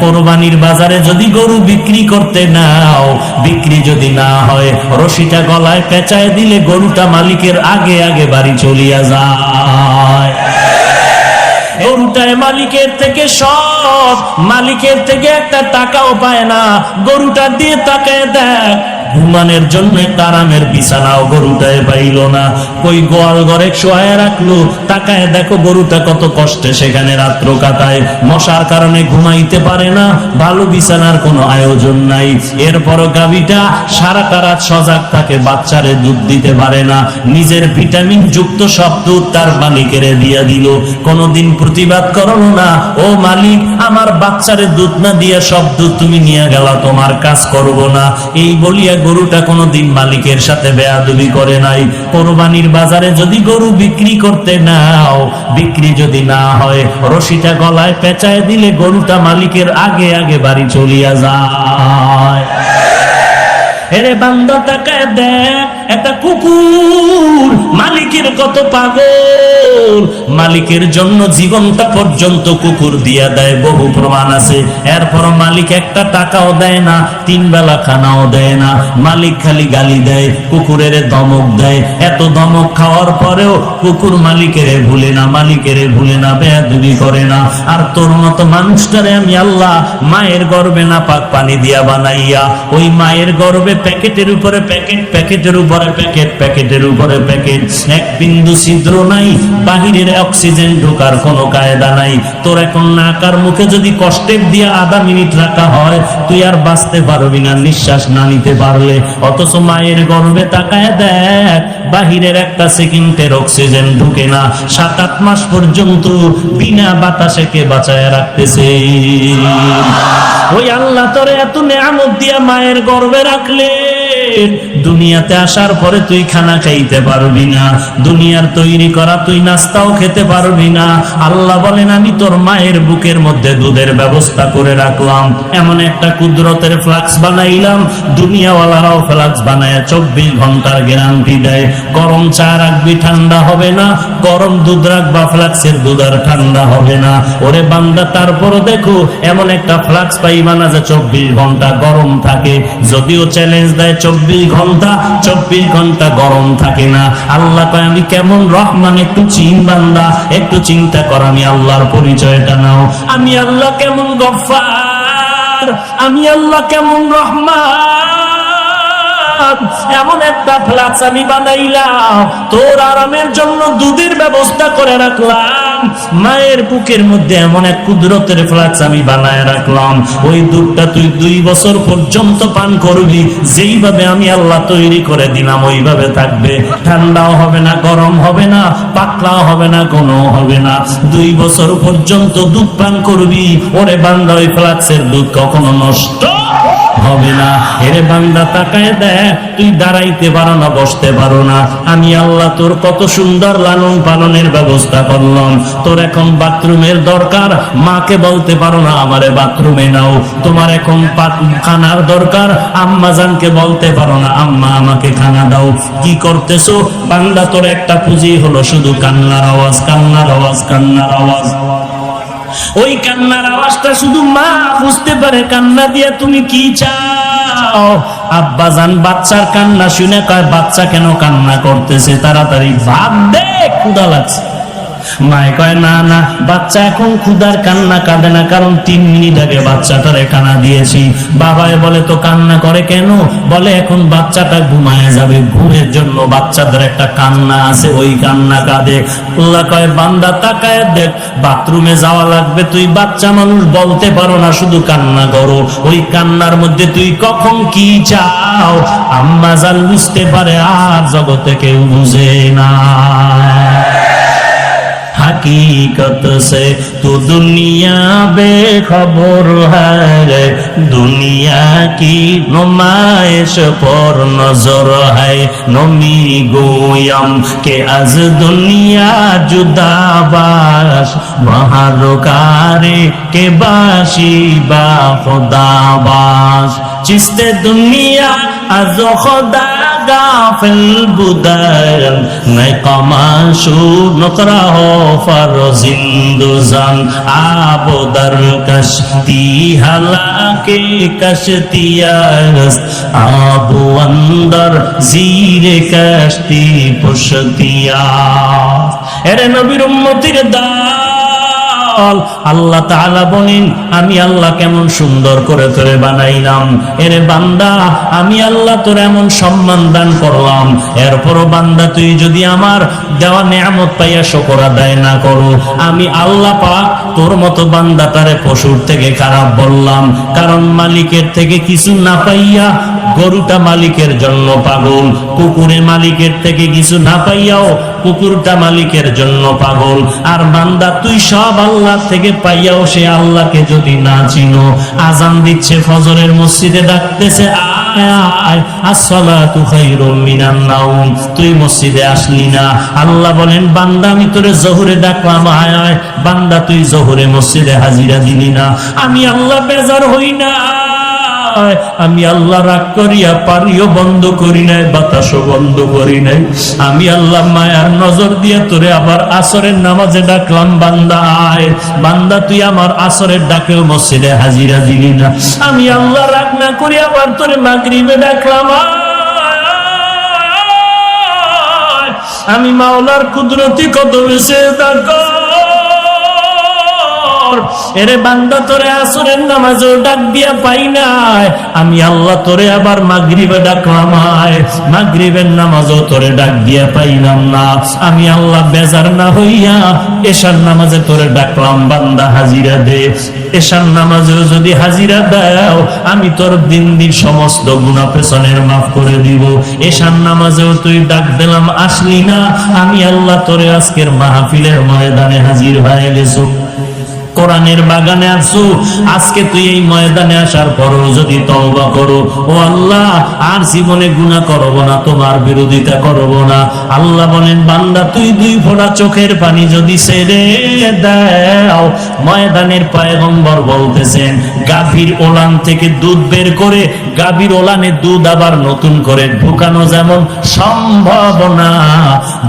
কোরবানির বাজারে যদি গরু বিক্রি করতে নাও, বিক্রি যদি না হয়, রশিটা গলায় পেঁচায় দিলে গরুটা মালিকের আগে আগে বাড়ি চলিয়া যায়। গরুটায় মালিকের থেকে সব, মালিকের থেকে একটা টাকাও পায় না, গরুটা দিয়ে তাকায় দেখ ঘুমানের জন্য আরামের বিছানাও গরুটায় পাইল না। কই গোয়াল ঘরে শোয়ায় রাখল? তাকায় দেখো গরুটা কত কষ্টে সেখানে রাত্র কাটায়। মশার কারণে ঘুমাইতে পারে না ভালো বিছানার কোনো আয়োজন নাই। এরপরও গাবিটা সারাটা রাত সজাগ থাকে, বাচ্চারে দুধ দিতে পারে না। নিজের ভিটামিন যুক্ত সব দুধ তার মালিকের দিয়া দিল। কোনোদিন প্রতিবাদ করো না, ও মালিক, আমার বাচ্চারে দুধ না দিয়া সব দুধ তুমি নিয়ে গেলা, তোমার কাজ করব না। এই বলিয়া গরুটা কোনোদিন মালিকের সাথে বেয়াদুবি করে নাই। কোরবানির বাজারে যদি গরু বিক্রি করতে নাও, বিক্রি যদি না হয়, রশিটা গলায় পেঁচায় দিলে গরুটা মালিকের আগে আগে বাড়ি চলিয়া যায়। এরে বান্দা টাকায় দেখ একটা কুকুর, মালিকের কত পাগল। মালিকের জন্য জীবনটা পর্যন্ত কুকুর দিয়া দেয়, বহু প্রমাণ আছে। এরপর মালিক একটা টাকাও দেয় না, তিন বেলা খানাও দেয় না। মালিক খালি গালি দেয়, কুকুরের দমক দেয়। এত দমক খাওয়ার পরেও কুকুর মালিকের ভুলে না, মালিকের ভুলে না, বেয়াদবি করে না। আর তোর মতো মানুষটারে আমি আল্লাহ মায়ের গর্বে না পাক পানি দিয়া বানাইয়া, ওই মায়ের গর্বে প্যাকেটের উপরে প্যাকেট, প্যাকেটের উপরে প্যাকেট প্যাকেটের উপরে প্যাকেট এক বিন্দু ছিদ্র নাই, বাহিরের অক্সিজেন ঢোকার কোনো কায়দা নাই। তোর এখন নাকার মুখে যদি কষ্টের দিয়ে আধা মিনিট রাখা হয়, তুই আর বাঁচতে পারবি না, নিঃশ্বাস না নিতে পারলে। অথচ মায়ের গর্বে তাকায় দেখ, বাহিরের একটা সেকেন্ডের অক্সিজেন ঢুকে না। সাত আট মাস পর্যন্ত বিনা বাতাসে কে বাঁচায় রাখতেছে? ওই আল্লাহ তোরে এত নেয়ামত দিয়া মায়ের গর্বে রাখলে। দুনিয়াতে আসার পরে তুই খানা খাইতে পারবি না। দুনিয়ার তৈরি করা তুই নাস্তাও খেতে পারবি না। আল্লাহ বলেন, আমি তোর মায়ের বুকের মধ্যে দুধের ব্যবস্থা করে রাখলাম। এমন একটা কুদরতের ফ্লাক্স বানাইলাম। দুনিয়াওয়ালারাও ফ্লাক্স বানায় চব্বিশ ঘণ্টার গ্যারান্টি দেয়। গরম চা রাখবি, ঠান্ডা হবে না। গরম দুধ রাখবা, ফ্লাক্সের দুধ আর ঠান্ডা হবে না। ওরে বান্দা, তারপরও দেখো, এমন একটা ফ্লাক্স পাইবা না যে চব্বিশ ঘণ্টা গরম থাকে। যদিও চ্যালেঞ্জ দেয় চব্বিশ ঘণ্টা, চব্বিশ ঘণ্টা গরম থাকে না। আল্লাহ কয়, আমি কেমন রহমান, একটু চিন বান্দা, একটু চিন্তা কর, আমি আল্লাহর পরিচয়টা নাও। আমি আল্লাহ কেমন গফার আমি আল্লাহ কেমন রহমান। এমন একটা ফ্লাক্স আমি বানাইলাম, তোর আরামের জন্য দুধের ব্যবস্থা করে রাখলাম। মায়ের বুকের মধ্যে এমন এক কুদরতের ফ্লাক্স আমি বানায় রাখলাম। ওই দুধটা তুই দুই বছর পর্যন্ত পান করবি। যেইভাবে আমি আল্লাহ তৈরি করে দিলাম, ওইভাবে থাকবে। ঠান্ডাও হবে না, গরম হবে না, পাতলাও হবে না কোনো হবে না। দুই বছর পর্যন্ত দুধ পান করবি, ওরে বান্দা, ওই ফ্লাক্সের দুধ কখনো নষ্ট হবে না। এরে বান্দা, তাকায় দেখ, তুই দাঁড়াইতে পারো না, বসতে পারো না। আমি আল্লাহ তোর কত সুন্দর লালন পালনের ব্যবস্থা করলাম। তোর এখন বাথরুমের দরকার, মাকে বলতে পারো না, আমারে বাথরুমে নাও। তোমার এখন খানার দরকার, আম্মা জানকে বলতে পারো না, আম্মা আমাকে খানা দাও। কি করতেছো? বান্দা, তোর একটা পুঁজি হলো শুধু কান্নার আওয়াজ কান্নার আওয়াজ কান্নার আওয়াজ। ওই কান্নার আওয়াজটা শুধু মা বুঝতে পারে, কান্না দিয়ে তুমি কি চাও? আব্বা জান বাচ্চার কান্না শুনে কয়, বাচ্চা কেন কান্না করতেছে? তাড়াতাড়ি ভাব দে লাগছে। মায় কয়, না না, বাচ্চা এখন ক্ষুদার কান্না কাঁদে না, কারণ তিন মিনিট আগে বাচ্চাটারে কান্না দিয়েছি। বাবায় বলে, তো কান্না করে কেন? বলে, এখন বাচ্চাটা ঘুমায় যাবে, ঘুমের জন্য বাচ্চাদের একটা কান্না আছে, ওই কান্না কাঁদে। আল্লাহ কয়, বান্দা, তাকায় দেখ, বাথরুমে যাওয়া লাগবে, তুই বাচ্চা মানুষ বলতে পারো না, শুধু কান্না করো। ওই কান্নার মধ্যে তুই কখন কি চাও? আম্মা জান বুঝতে পারে, আর জগতে কেউ বুঝে না। हकीकत से तो दुनिया बेखबर है दुनिया की नुमाइश पर नजर है नमी गोयम के आज दुनिया जुदाबाश महारोकारे के बाशी बा खुदाबाश चिस्ते दुनिया आज खुदा جا في البدايل نقما شو نقرأ فرزند زن عبدر کشتی حلاکی کشتی است آبو اندر زیر کشتی پشتی است ارے نبی رمتی دار দল আল্লাহ তাআলা বলেন, আমি আল্লাহ কেমন সুন্দর করে তোরে বানাইলাম। এরে বান্দা, আমি আল্লাহ তোর এমন সম্মান দান করলাম। এরপরও বান্দা, তুই যদি আমার দেওয়া নিয়ামত পাইয়া শকর আদায় না করো, আমি আল্লাহ পাক তোর মতো বান্দা তারে পশুর থেকে খারাপ বললাম। কারণ মালিকের থেকে কিছু না পাইয়া গরুটা মালিকের জন্য পাগল কুকুরে মালিকের থেকে কিছু না পাইয়াও কুকুরটা মালিকের জন্য পাগল। আর বান্দা, তুই সব আল্লাহ থেকে পাইয়াও সে আল্লাহকে যদি না চিনো আজান দিচ্ছে ফজরের মসজিদে ডাকতেছে তুই মসজিদে আসলি না। আল্লাহ বলেন, বান্দা, আমি তোরে জোহরে ডাকলাম আয়, বান্দা, তুই জোহরে মসজিদে হাজিরা দিলি না। আমি আল্লাহ বেজার হই না। আমি আল্লাহ রাগ করিয়া পারিও বন্ধ করি নাই, বাতাসও বন্ধ করি নাই। আমি আল্লাহ মায়ার নজর দিয়ে তোরে আবার আসরের নামাজে ডাকলাম, বান্দা আয়, বান্দা তুই আমার আসরের ডাকেও মসজিদে হাজিরা দিলি না। আমি আল্লাহ রাগ না করি আবার তোরে মাগরিবে ডাকলাম। আমি মাওলার কুদরতি কত বেশি ডাকা আমি আল্লাহ বেজার না হইয়া এশার নামাজে তোরে ডাকলাম, বান্দা হাজিরা দে। এশার নামাজেও যদি হাজিরা দাও, আমি তোর দিন দিন সমস্ত গুণা পেছনের মাফ করে দিব। এশার নামাজেও তুই ডাক দিলাম, আসলি না। আমি আল্লাহ তোরে আজকের মাহফিলের ময়দানে হাজির হয়ে গেছো। কোরআনের বাগানে আসো আজকে তুই এই ময়দানে আসার পরও যদি তওবা করো, ও আল্লাহ, আর জীবনে গুনাহ করব না, তোমার বিরোধিতা করব না। আল্লাহ বলেন, বান্দা, তুই দুই ফোঁটা চোখের পানি যদি ছেড়ে দাও, ময়দানের পয়গম্বর বলতেছেন, গাভীর ওলান থেকে দুধ বের করে, গাভীর ওলানে দুধ আবার নতুন করে ঢুকানো যেমন সম্ভব না।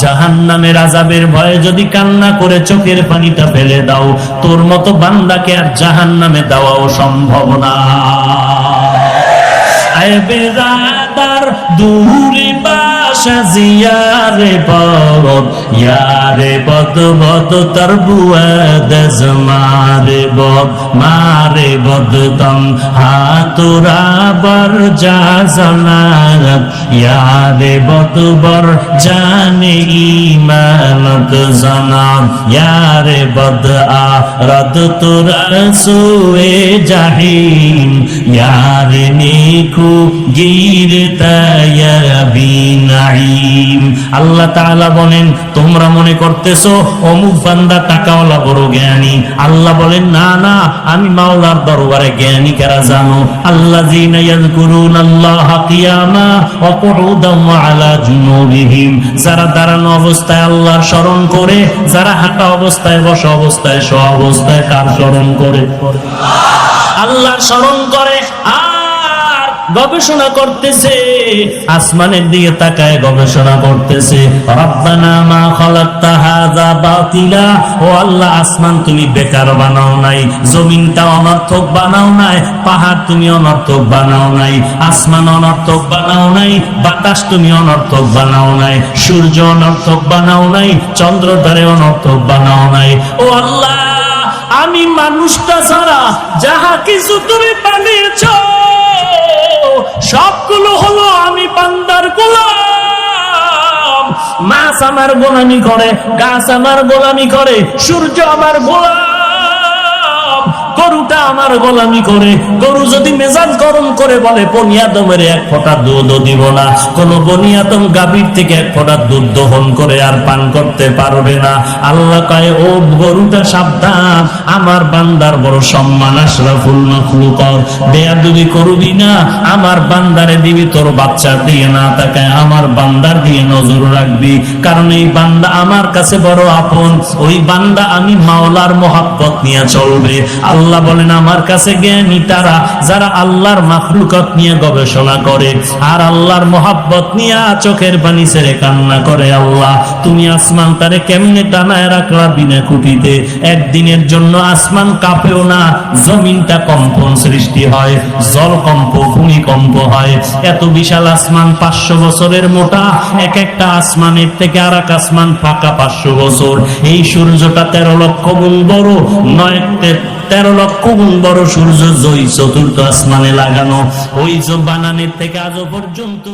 জাহান্নামের আজাবের ভয়ে যদি কান্না করে চোখের পানিটা ফেলে দাও, তোর মতো বান্দাকে আর জাহান নামে দেওয়াও সম্ভব না। বেরাদার দূরে বাসা জিয়ারে বদ ইয়ারে বদ বদ তার বুয়াদ মারে বদ মারে বদ তম যা জানাত ইয়ারে বদ বর জানে ইমানত জানাম ইয়ারে বদ আ রদ তোরা সুয়ে জাহিম, ইয়ারে নিকু গির আল্লাহ বলেন, তোমরা মনে অমুক বান্দা টাকাওয়ালা বড় জ্ঞানী। আল্লাহ বলেন, না না, আমি মাওলার দরবারে জ্ঞানী, কারা জানো? আল্লাযীনা ইয়াযকুরুনাল্লাহা কিয়ামা ওয়া কুউদান ওয়া আলা জুনুবিহিম। যারা দাঁড়ানো অবস্থায় আল্লাহর স্মরণ করে, যারা হাঁটা অবস্থায়, বসা অবস্থায়, শোয়া অবস্থায় কার স্মরণ করে। আল্লাহ স্মরণ করে গবেষণা করতেছে, আসমানের দিকে তাকায় গবেষণা করতেছে। রব্বানা মা খালাকতা হাযা বাতিলা, ও আল্লাহ আসমান তুমি বেকার বানাও নাই জমিনটা অনর্থক বানাও নাই, পাহাড় তুমি অনর্থক বানাও নাই, আসমান অনর্থক বানাও নাই, বাতাস তুমি অনর্থক বানাও নাই, সূর্য অনর্থক বানাও নাই চন্দ্রটারে অনর্থক বানাও নাই। ও আল্লাহ, আমি মানুষটা ছাড়া যাহা কিছু তুমি বানিয়েছ সবগুলো হলো আমি পান্দার গোলাম। মাছ আমার গোলামি করে, গাছ আমার গোলামি করে, সূর্য আমার গোলাম। গরুটা আমার গোলামি করে। গরু যদি মেজাজ গরম করে বলে বনিয়াদমের এক ফোঁটা দুধ দিব না। কোন বনিয়াদম গাভীর থেকে এক ফোঁটা দুধ দহন করে আর পান করতে পারবে না। আল্লাহ কয়, ও গরুটা সাবধান। আমার বান্দার বড় সম্মান, আশরাফুল মখলুকর। বেয়াদবি করবি না। আমার বান্দারে দিবি, তোর বাচ্চার দিয়ে না তাকায়। আমার বান্দার দিয়ে নজর রাখবি। কারণ এই বান্দা আমার কাছে বড় আপন। ওই বান্দা আমি মাওলার মোহাব্বত নিয়ে চলবে। আল্লাহ বলে বলেন, আমার কাছে জ্ঞানী তারা, যারা আল্লাহর মাখলুকত নিয়ে গবেষণা করে আর আল্লাহর মোহাব্বত নিয়ে চোখের পানি ছেড়ে কান্না করে আল্লাহ। তুমি আসমান তারে কেমনে টানায় রাখলা বিনা কুটিতে একদিনের জন্য আসমান কাঁপেও না, জমিনটা কম্পন সৃষ্টি হয়, জল কম্প ভূমিকম্প হয়। এত বিশাল আসমান পাঁচশো বছরের মোটা, এক একটা আসমানের থেকে আর এক আসমান ফাঁকা পাঁচশো বছর। এই সূর্যটা তেরো লক্ষ গুণ বড়, নয় তেরো লক্ষ গুণ বড় সূর্য জয় চতুর্থ আসমানে লাগানো ওই বানানের থেকে আজও পর্যন্ত